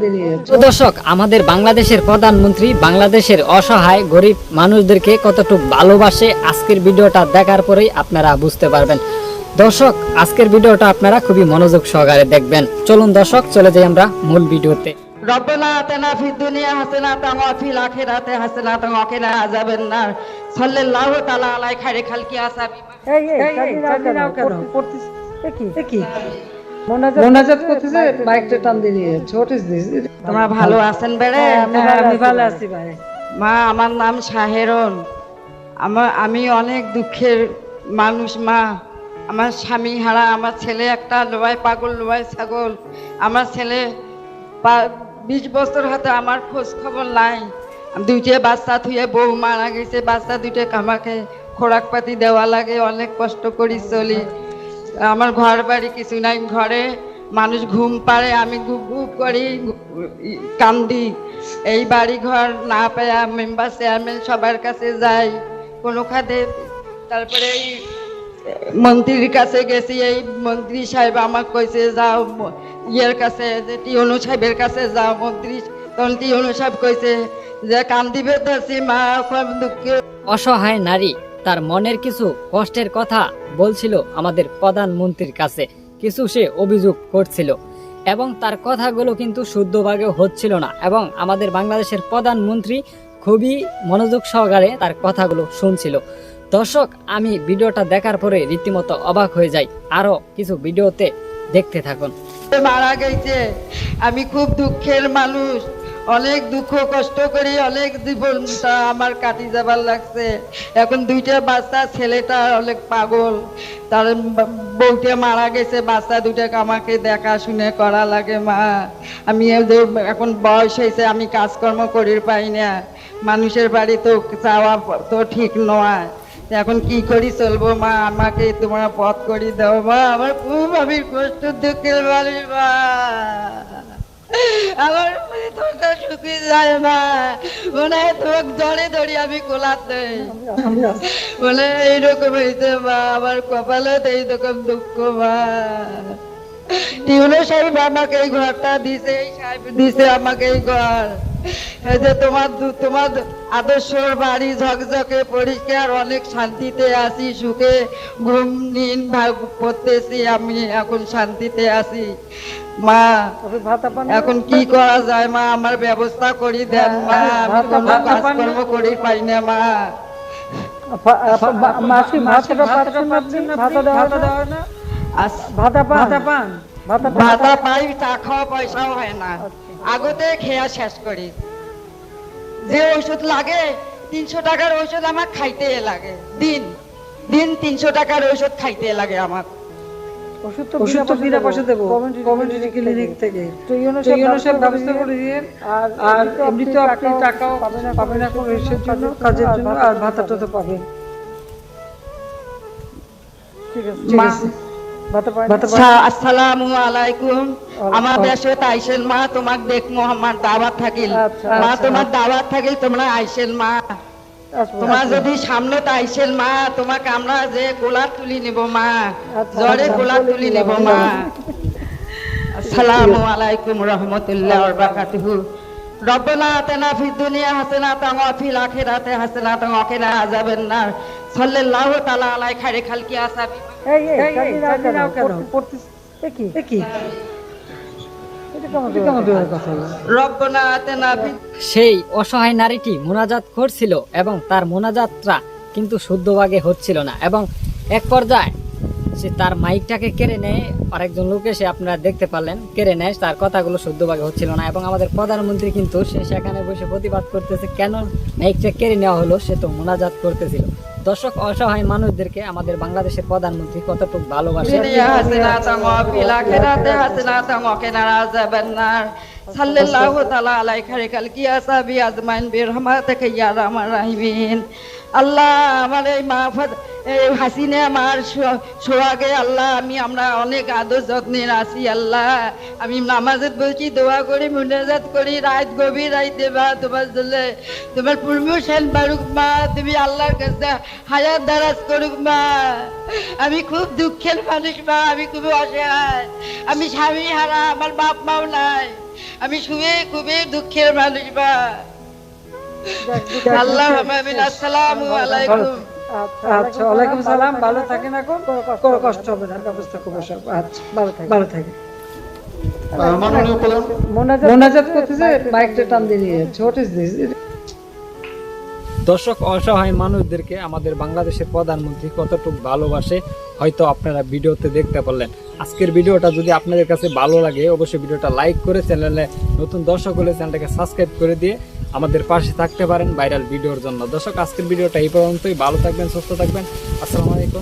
দুনিয়া দর্শক আমাদের বাংলাদেশের প্রধানমন্ত্রী বাংলাদেশের অসহায় গরিব মানুষদেরকে কতটুকু ভালোবাসে আজকের ভিডিওটা দেখার পরেই আপনারা বুঝতে পারবেন। দর্শক আজকের ভিডিওটা আপনারা খুবই মনোযোগ সহকারে দেখবেন। চলুন দর্শক চলে যাই আমরা মূল ভিডিওতে। রব্বানা আতিনা ফিদ দুনিয়া হাসানাতান ওয়া ফিল আখিরাতি হাসানাতান ওয়া কিনা আযাবান নার। সাল্লাল্লাহু তাআলা আলাই খাইরে খালকি আসাবি। এই এই কাজি নাও কেন? কি? কি? মোনাজাত করতেছে? মাইকটা টান দিয়ে দিস তোমরা ভালো হ্যাঁ, আছেন বেড়ে? হ্যাঁ, হ্যাঁ, আমি ভালো আছি ভাই। মা আমার নাম শাহেরন। আমার আমি অনেক দুঃখের মানুষ মা। আমার স্বামী হারা আমার ছেলে একটা লোয়াই পাগল লোয়াই ছাগল। আমার ছেলে বিশ বছর হতে আমার খোঁজ খবর নাই। দুইটে বাচ্চা থুয়ে বউ মারা গেছে, বাচ্চা দুইটা আমাকে খোরাক পাতি দেওয়া লাগে, অনেক কষ্ট করি চলি। আমার ঘর বাড়ি কিছু নাই ঘরে, মানুষ ঘুম পারে আমি গুপ গুপ করি, কান্দি। এই বাড়ি ঘর না পেয়ে মেম্বার চেয়ারম্যান সবার কাছে যাই, কোনো খাতে তারপরে এই মন্ত্রীর কাছে গেছি, এই মন্ত্রী সাহেব আমাকে কইছে, যাও ইয়ের কাছে, যে টিউনু সাহেবের কাছে যাও, মন্ত্রী তখন টিউনু সাহেব কইছে যে, কান্দিবে ধরছি মা দুঃখে অসহায় নারী, তার মনের কিছু কষ্টের কথা বলছিল আমাদের প্রধানমন্ত্রীর কাছে। কিছু সে অভিযোগ করছিল এবং তার কথাগুলো কিন্তু শুদ্ধভাবে হচ্ছিল না এবং আমাদের বাংলাদেশের প্রধানমন্ত্রী খুবই মনোযোগ সহকারে তার কথাগুলো শুনছিল। দর্শক, আমি ভিডিওটা দেখার পরে রীতিমতো অবাক হয়ে যাই। আরও কিছু ভিডিওতে দেখতে থাকুন। মারা গেছে। আমি খুব দুঃখের মানুষ। অনেক দুঃখ, কষ্ট করি অনেক জীবনটা আমার কাটি যাবার লাগছে। এখন দুইটা বাচ্চা, ছেলেটা অনেক পাগল। তার বউটা মারা গেছে। বাচ্চা দুটাকে আমাকে দেখাশুনে করা লাগে, মা। আমি এখন বয়স হয়েছে, আমি কাজকর্ম করি পাই না। মানুষের বাড়ি তো চাওয়া তো ঠিক নয়। এখন কি করি চলবো? মা, আমাকে তোমার পথ করি দাও, মা। আমার খুব আমি কষ্ট, দুঃখের বাড়ি মা। আমার মনে তোমাকে সুখী যায়, মা। মনে হয় তোমাকে ধরে ধরি আমি কোলাতে। বলে এইরকম হয়েছে, মা। আমার কপালে এইরকম দুঃখ, মা। টিউনো সাহেব আমাকে এই ঘরটা দিছে এই সাহেব দিছে আমাকে এই ঘর। এই যে তোমার তোমার আদর্শর বাড়ি ঝকঝকে পরিষ্কার অনেক শান্তিতে আছি সুখে ঘুম নিন করতেছি আমি এখন শান্তিতে আছি। মা এখন কি করা যায় মা আমার ব্যবস্থা করি দেন মা আমি কোনো কাজকর্ম করি পাই না মা। মাসি আপনি? ভাতা দেওয়া না? ভাতা পান? ভাতা পান। ভাতা ভাতা পাই তা খাওয়া পয়সাও হয় না। আগতে খেয়া শেষ করি। যে ওষুধ লাগে তিনশো টাকার ওষুধ আমার খাইতে লাগে। দিন দিন তিনশো টাকার ওষুধ খাইতে লাগে আমার। ওষুধ তো বিনা পয়সা দেবো। কমিউনিটি ক্লিনিক থেকে। তো ইউনো সাহেব ব্যবস্থা করে দিয়েন। আর আর এমনিতে আপনি টাকাও পাবেন এখন এসের জন্য কাজের জন্য আর ভাতাটা তো পাবেন ঠিক আছে। আচ্ছা, আসসালামু আলাইকুম। আমার দেশে মা তোমাক আমার দাওয়াত থাকিল। মা। তোমার দাওয়াত থাকিল তোমরা আইসেন মা। তোমার যদি সামনে আইসেন মা তোমাকে আমরা যে গোলাপ তুলি নিব মা আচ্ছা, জ্বরে আচ্ছা, গোলাপ তুলি নিব মা। আসসালামু আলাইকুম রহমতুল্লাহ বারাকাতুহু। রব্বানা আতিনা ফিদ দুনিয়া হাসানাতান ওয়া ফিল আখিরাতি হাসানাতান ওয়া কিনা আযাবান নার। সাল্লাল্লাহু তাআলা আলা খাইরি খালকি এই এই নাও কেন? এ কি? এ কি? সেই অসহায় নারীটি মোনাজাত করছিল এবং তার মোনাজাতটা কিন্তু শুদ্ধভাবে হচ্ছিল না এবং এক পর্যায়ে সে তার মাইকটাকে কেড়ে নেয়। আরেকজন লোক এসে আপনারা দেখতে পারলেন, কেড়ে নেয়, তার কথাগুলো শুদ্ধভাবে হচ্ছিল না এবং আমাদের প্রধানমন্ত্রী কিন্তু সে সেখানে বসে প্রতিবাদ করতেছে, কেন মাইকটা কেড়ে নেওয়া হলো সে তো মোনাজাত করতেছিল। দর্শক, অসহায় মানুষদেরকে আমাদের বাংলাদেশের প্রধানমন্ত্রী কতটুকু ভালোবাসে। আল্লাহ আমার এই মাহফিল এই হাসিনা আমার সোহাগে আল্লাহ আমি আমরা অনেক আদর যত্নে আছি আল্লাহ। আমি নামাজের বলছি দোয়া করি মুনাজাত করি রাত গভীর রাইতে বা তোমার জন্য। তোমার প্রমোশন বাড়ুক মা তুমি আল্লাহর কাছে হায়াত দারাজ করুক মা। আমি খুব দুঃখের মানুষ মা আমি খুব অসহায়। আমি স্বামী হারা আমার বাপ মাও নাই। আমি খুবই খুবই দুঃখের মানুষ মা। আল্লাহ আসসালামু আলাইকুম। আচ্ছা ওয়ালাইকুম সালাম ভালো থাকেন এখন কোনো কষ্ট হবে না ব্যবস্থা করব সব আচ্ছা ভালো থাকেন ভালো থাকেন মোনাজাত করতেছে বাইকটা টান দিয়ে নিয়ে যাচ্ছে হোয়াট ইজ দিস দর্শক, অসহায় মানুষদেরকে আমাদের বাংলাদেশের প্রধানমন্ত্রী কতটুকু ভালোবাসে, হয়তো আপনারা ভিডিওতে দেখতে পারলেন। আজকের ভিডিওটা যদি আপনাদের কাছে ভালো লাগে, অবশ্যই ভিডিওটা লাইক করে চ্যানেলে নতুন দর্শক হলে চ্যানেলটাকে সাবস্ক্রাইব করে দিয়ে আমাদের পাশে থাকতে পারেন ভাইরাল ভিডিওর জন্য। দর্শক, আজকের ভিডিওটা এই পর্যন্তই। ভালো থাকবেন, সুস্থ থাকবেন। আসসালামু আলাইকুম।